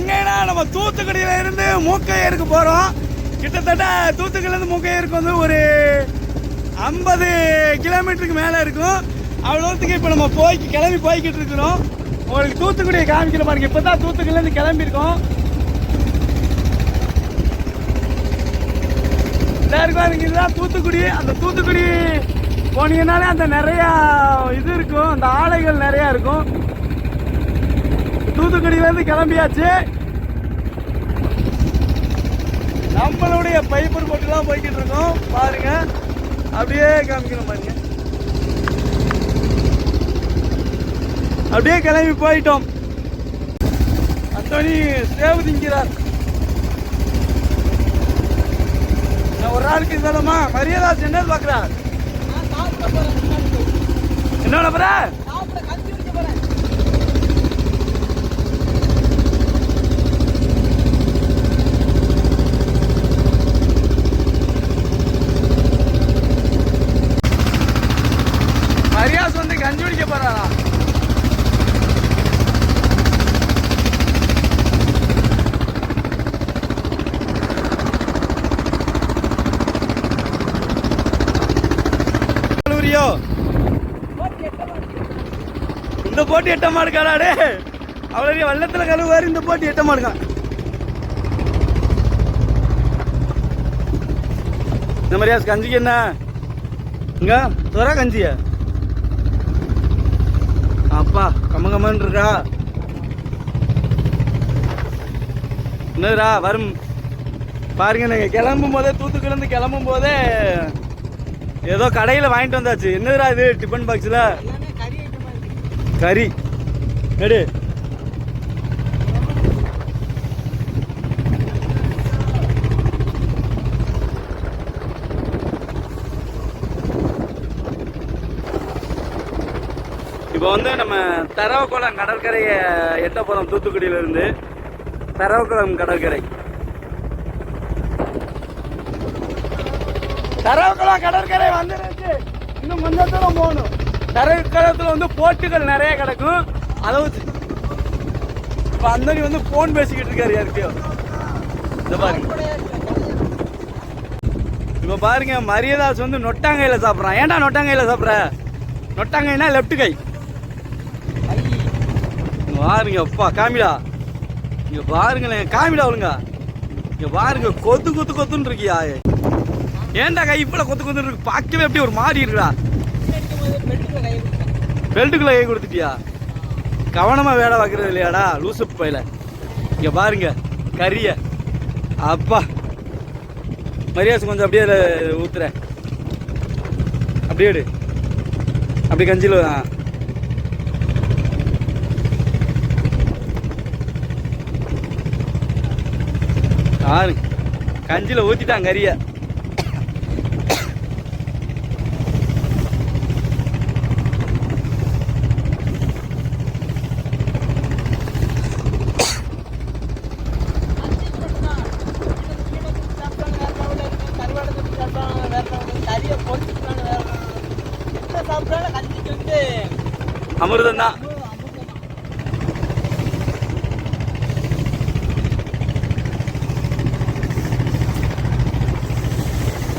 எங்கன்னா நம்ம தூத்துக்குடியில இருந்து மூக்கையருக்கு போறோம். கிட்டத்தட்ட தூத்துக்குடியில இருந்து மூக்கையருக்கு வந்து ஒரு ஐம்பது கிலோமீட்டருக்கு மேல இருக்கும். அவ்வளோ தூரத்துக்கு இப்போ நம்ம போய் கிளம்பி போய்கிட்டு இருக்கிறோம். உங்களுக்கு தூத்துக்குடியை காமிக்கிற பாருங்க. இப்போ தான் தூத்துக்குடியிலேருந்து கிளம்பியிருக்கோம். இருக்கும் இதுதான் தூத்துக்குடி. அந்த தூத்துக்குடி போனீங்கன்னாலே அந்த நிறையா இது இருக்கும். அந்த ஆலைகள் நிறையா இருக்கும். தூத்துக்குடியிலேருந்து கிளம்பியாச்சு. நம்மளுடைய பைப்பர் போட்டுலாம் போய்கிட்டு இருக்கோம். பாருங்க. அப்படியே காமிக்கணும் பாருங்க. அப்படியே கிளம்பி போயிட்டோம். அந்தோனி சேவு திங்கிறார் நான் ஒரு ஆளுக்கு சொல்லமா மரியாதை என்ன பாக்குறா என்ன போற மரியாதை வந்து கஞ்சி குடிக்க போறாரா கல்லூரியோ இந்த போட்டி எட்ட மாடுக்காடே அவளுடைய வெள்ளத்துல கழுவாரு இந்த போட்டி எட்ட மாடுக்கான் இந்த மாதிரியா கஞ்சிக்கு என்ன? இங்க துறா கஞ்சிய? அப்பா கம்ம கம்மன் இருக்கா? என்னதுடா வரும். பாருங்க நீங்க கிளம்பும் போதே தூத்துக்குலேருந்து கிளம்பும் போதே ஏதோ கடையில் வாங்கிட்டு வந்தாச்சு. என்னதுடா இது டிஃபன் பாக்ஸில் கறி. எடு இப்போ வந்து நம்ம தரவக்குளம் கடற்கரையை எட்ட போகிறோம் தூத்துக்குடியிலேருந்து. தரவக்குளம் கடற்கரை. தரவக்குளம் கடற்கரை வந்துருச்சு இன்னும் கொஞ்சம் தூரம் போகணும். தரவுக்களத்தில் வந்து போட்டுகள் நிறைய கிடக்கும். அளவு வச்சு இப்போ அந்தனி வந்து ஃபோன் பேசிக்கிட்டு இருக்காரு யாருக்கையோ இந்த பாருங்க. இப்போ பாருங்க மரியதாஸ் வந்து நொட்டாங்கையில சாப்பிட்றான். ஏன்டா நொட்டாங்கையில சாப்பிட்ற? நொட்டாங்கைனா லெஃப்ட் கை. பாருங்க அப்பா காமிடா இங்க பாருங்களேன் காமிடா ஒழுங்க. இங்க பாருங்க கொத்து கொத்து கொத்துன்னு இருக்கியா? ஏன்டா கை இப்பல கொத்து கொத்துன்னு இருக்கு? பார்க்கவே எப்படி ஒரு மாதிரி இருக்குடா. பெல்ட்டுக்குள்ள கை கொடுத்துட்டியா? கவனமா வேலை பார்க்கறது இல்லையாடா லூசு பையில இங்க பாருங்க கறிய அப்பா. மரியாதை கொஞ்சம் அப்படியே அதுல ஊத்துற. அப்படியே அப்படி கஞ்சில ஆறு கஞ்சில ஊற்றிட்டான் கறியை அமிர்தம் தான்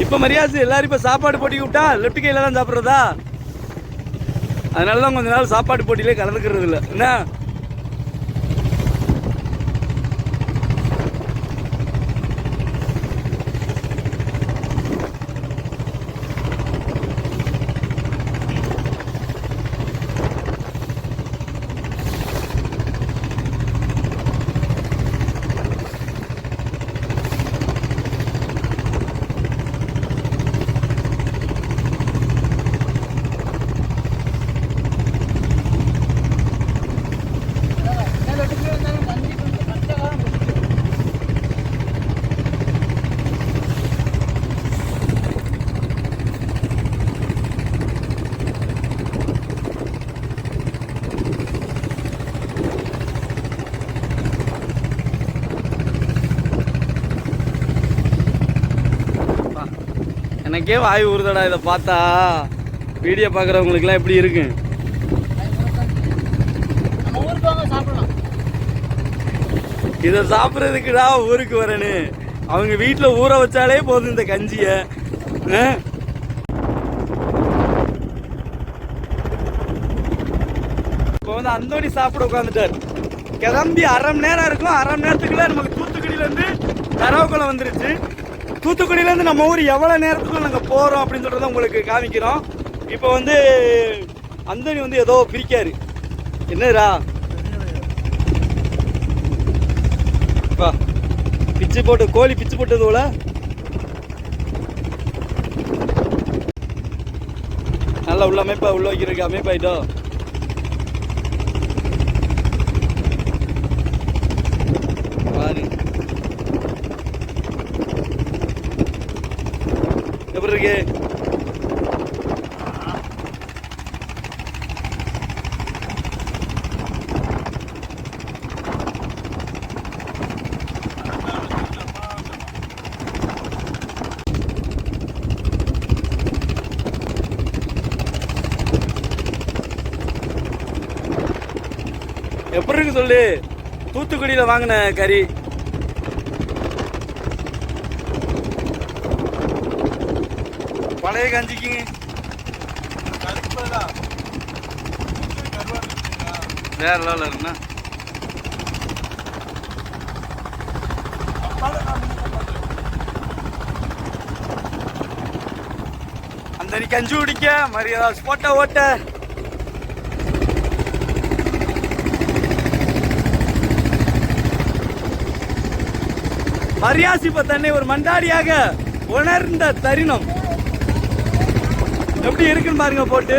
இப்ப மரியாதை எல்லாரும் இப்ப சாப்பாடு போட்டி விட்டா லெஃப்ட் கையில தான் சாப்பிடுறதா? அதனால தான் கொஞ்ச நாள் சாப்பாடு போட்டியிலே கலந்துக்கிறது இல்லை என்ன? எனக்கே வாய் ஊறுதடா இதை பார்த்தா. வீடியோ பார்க்குறவங்களுக்குலாம் எப்படி இருக்கு? இதை சாப்பிட்றதுக்குடா ஊருக்கு வரேன்னு. அவங்க வீட்டில் ஊற வச்சாலே போதும் இந்த கஞ்சியை? இப்போ வந்து அந்தோணி சாப்பிட உட்காந்துட்டார் கிளம்பி அரை மணி நேரம் இருக்கும். அரை மணி நேரத்துக்குள்ள நமக்கு தூத்துக்குடியிலேருந்து தரவக்குளம் வந்துருச்சு. தூத்துக்குடியிலேருந்து நம்ம ஊர் எவ்வளோ நேரத்துக்குள்ள நாங்கள் போகிறோம் அப்படின்னு சொல்கிறத உங்களுக்கு காமிக்கிறோம். இப்போ வந்து அந்தனி வந்து ஏதோ பிரிக்காரு. என்னடா பா பிச்சு போட்டு கோழி பிச்சு போட்டது போல. நல்லா உள்ள அமைப்பா உள்ள வைக்கிறதுக்கு அமைப்பாயிட்டோம் பாரு எப்படி இருக்கு எப்படி இருக்கு சொல்லு தூத்துக்குடியில வாங்கின கறி. பழைய காஞ்சிக்குங்க. வேற லெவலில் இருக்குண்ணா. அந்த கஞ்சி குடிக்க மரியாதை ஸ்போட்ட ஓட்ட. மரியாசிப்ப தன்னை ஒரு மண்டாடியாக உணர்ந்த தருணம். எப்படி இருக்குன்னு பாருங்க போட்டு.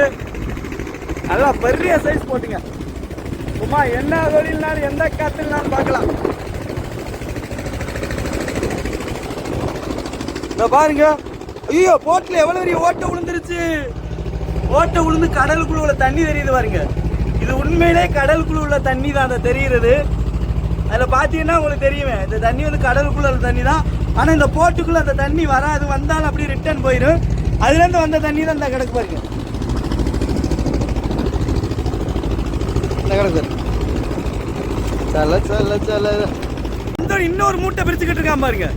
நல்லா பெரிய சைஸ் போட்டுங்க. சும்மா என்ன தொழில்னாலும் எந்த காத்துலனாலும் பார்க்கலாம். இந்த பாருங்க. ஐயோ போட்டில் எவ்வளோ பெரிய ஓட்டை விழுந்துருச்சு ஓட்டை விழுந்து கடலுக்குள்ள உள்ள தண்ணி தெரியுது பாருங்க. இது உண்மையிலே கடலுக்குள்ள உள்ள தண்ணி தான் அதை தெரிகிறது. அதில் பார்த்தீங்கன்னா உங்களுக்கு தெரியுமே இந்த தண்ணி வந்து கடலுக்குள்ள உள்ள தண்ணி தான். ஆனால் இந்த போட்டுக்குள்ளே அந்த தண்ணி வராது வந்தாலும் அப்படியே ரிட்டர்ன் போயிடும் அதுலேருந்து வந்த தண்ணி தான் இந்த கிடக்கு பாருங்க. இந்த கிடக்கு சல சல சல. இந்த இன்னொரு மூட்டை பிரிச்சுக்கிட்டு இருக்கான் பாருங்க.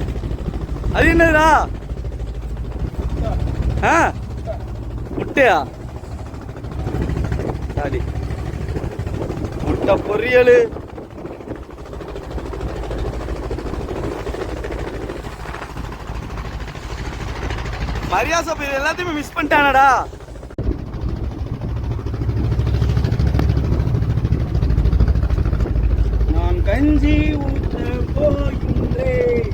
அது என்னதுடா? ஆ? முட்டையா? சாடி முட்டை பொரியல். மரியாதை பேர் எல்லாத்தையுமே மிஸ் பண்ணிட்டானடா. நான் கஞ்சி ஊற்ற போகின்றேன்.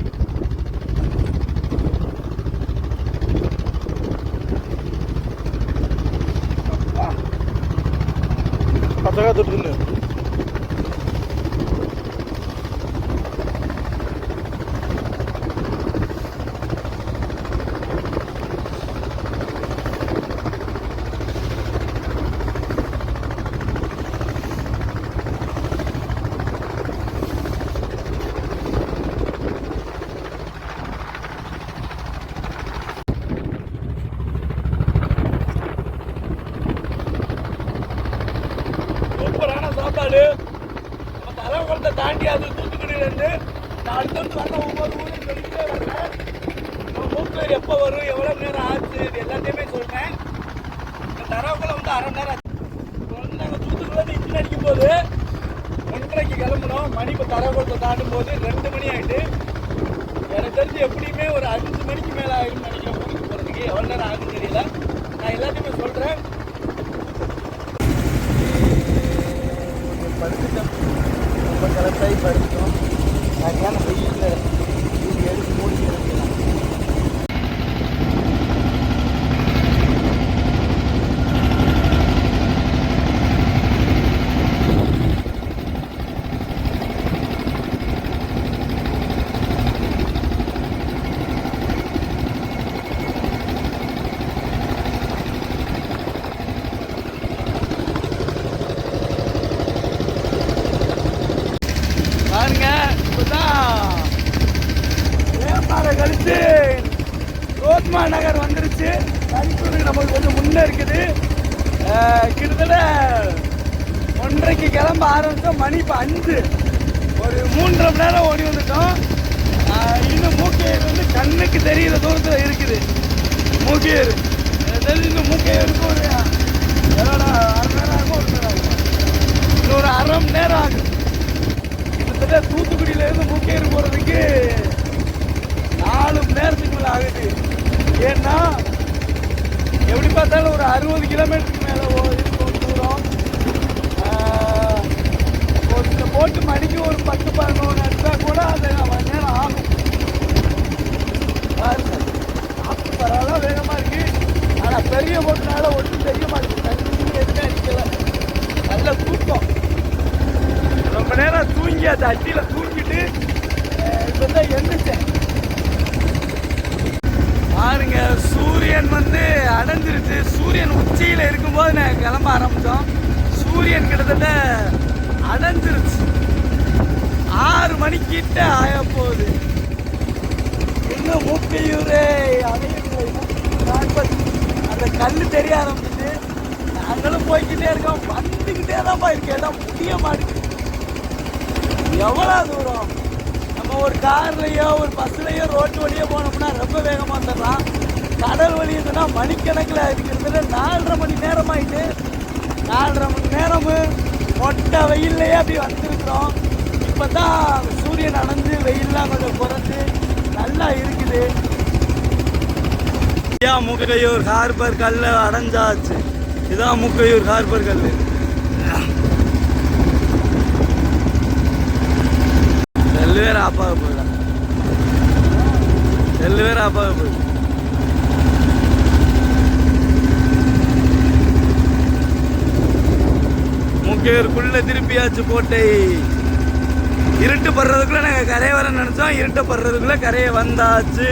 பத்தகா தொட்டு சூப்பரான சாப்பாடு நம்ம தாண்டி அது தூத்துக்குடியிலேருந்து நான் அடுத்தடுத்து வந்த ஒவ்வொரு ஊரும் சொல்லிட்டே வரேன் நம்ம எப்போ வரும் எவ்வளோ நேரம் ஆச்சு இது எல்லாத்தையுமே சொல்கிறேன் இந்த தரவுக்குள்ள வந்து அரை நேரம் ஆச்சு. வந்து நாங்கள் தூத்துக்குடியிலேருந்து இன்ஜின் அடிக்கும் போது ஒன்றரைக்கு கிளம்புனோம். மணி இப்போ தரவுக்குளத்தை தாண்டும் போது ரெண்டு மணி ஆகிட்டு எனக்கு தெரிஞ்சு எப்படியுமே ஒரு அஞ்சு மணிக்கு மேலே ஆகிடும் நினைக்கிறேன். ஊருக்கு போகிறதுக்கு எவ்வளோ நேரம் ஆகுன்னு தெரியல நான் எல்லாத்தையுமே சொல்கிறேன் படுத்துட்டோம் ரொம்ப கலத்தாகி படுத்துட்டோம் சரியான வெயில் எடுத்து மூடி கிடக்கலாம் பாருங்க இப்பதான் வேப்பாறை ரோத்மா நகர் வந்துருச்சு. தனித்தூருக்கு நமக்கு கொஞ்சம் முன்னே இருக்குது. கிட்டத்தட்ட ஒன்றரைக்கு கிளம்ப ஆரம்பித்தோம் மணி இப்போ அஞ்சு. ஒரு மூன்றரை மணி நேரம் ஓடி வந்துட்டோம். இன்னும் மூக்கையர் வந்து கண்ணுக்கு தெரியிற தூரத்தில் இருக்குது. மூக்கையர் தெரிஞ்சு இன்னும் மூக்கையருக்கு ஒரு அரை நேரம் ஆகும் ஒரு நேரம் ஆகும்? இன்னும் ஒரு அரை மணி நேரம் ஆகும். கிட்டத்தட்ட தூத்துக்குடியிலேருந்து மூக்கையர் போகிறதுக்கு நாலு மணி நேரத்துக்கு மேலே ஆகுது. ஏன்னா எப்படி பார்த்தாலும் ஒரு அறுபது கிலோமீட்டருக்கு மேலே இருக்கும் தூரம். ஒரு இந்த போட்டு மணிக்கு ஒரு பத்து பதினோரு அடிச்சா கூட அது மணி நேரம் ஆகும். பாருங்க. பரவாயில்ல வேகமாக இருக்கு. ஆனால் பெரிய போட்டுனால ஒன்றும் தெரிய மாட்டேங்குது. தண்ணி எதுவுமே அடிக்கல. நல்ல தூக்கம். ரொம்ப நேரம் தூங்கி அந்த அட்டியில் தூங்கிட்டு இப்போ தான் எழுந்துச்சேன் பாருங்க சூரியன் வந்து அடைஞ்சிருச்சு சூரியன் உச்சியில் இருக்கும்போது நான் கிளம்ப ஆரம்பித்தோம் சூரியன் கிட்டத்தட்ட அடைஞ்சிருச்சு ஆறு மணிக்கிட்ட ஆய போகுது இன்னும் மூக்கையூரே அந்த கல் தெரிய ஆரம்பிச்சு. நாங்களும் போய்க்கிட்டே இருக்கோம். வந்துக்கிட்டே தான்ப்பா போயிருக்கேன் எல்லாம் முடிய மாட்டேங்குது எவ்வளோ தூரம்? நம்ம ஒரு கார்லையோ ஒரு பஸ்லையோ ரோட்டு வழியோ போனோம்னா ரொம்ப வேகமாக வந்துடலாம். கடல் வழி இருந்ததுன்னா மணிக்கணக்கில் இருக்கிறதுல நாலரை மணி நேரம் ஆகிட்டு நாலரை மணி நேரம் மொட்டை வெயில்லையே அப்படி வந்துருக்குறோம். இப்போ தான் சூரியன் அணைஞ்சு வெயிலெலாம் கொஞ்சம் குறைஞ்சு நல்லா இருக்குது. ஏன் முக்கையூர் ஹார்பர் கல்ல அடைஞ்சாச்சு. இதான் முக்கையூர் ஹார்பர் கல் செல்லு வேற ஆப்பாக போயிடலாம். செல்லு வேற ஆப்பாக போயிடும் முக்கியருக்குள்ள திருப்பியாச்சு கோட்டை. இருட்டு படுறதுக்குள்ள நாங்கள் கரையை வர நினைச்சோம். இருட்டு படுறதுக்குள்ள கரையை வந்தாச்சு.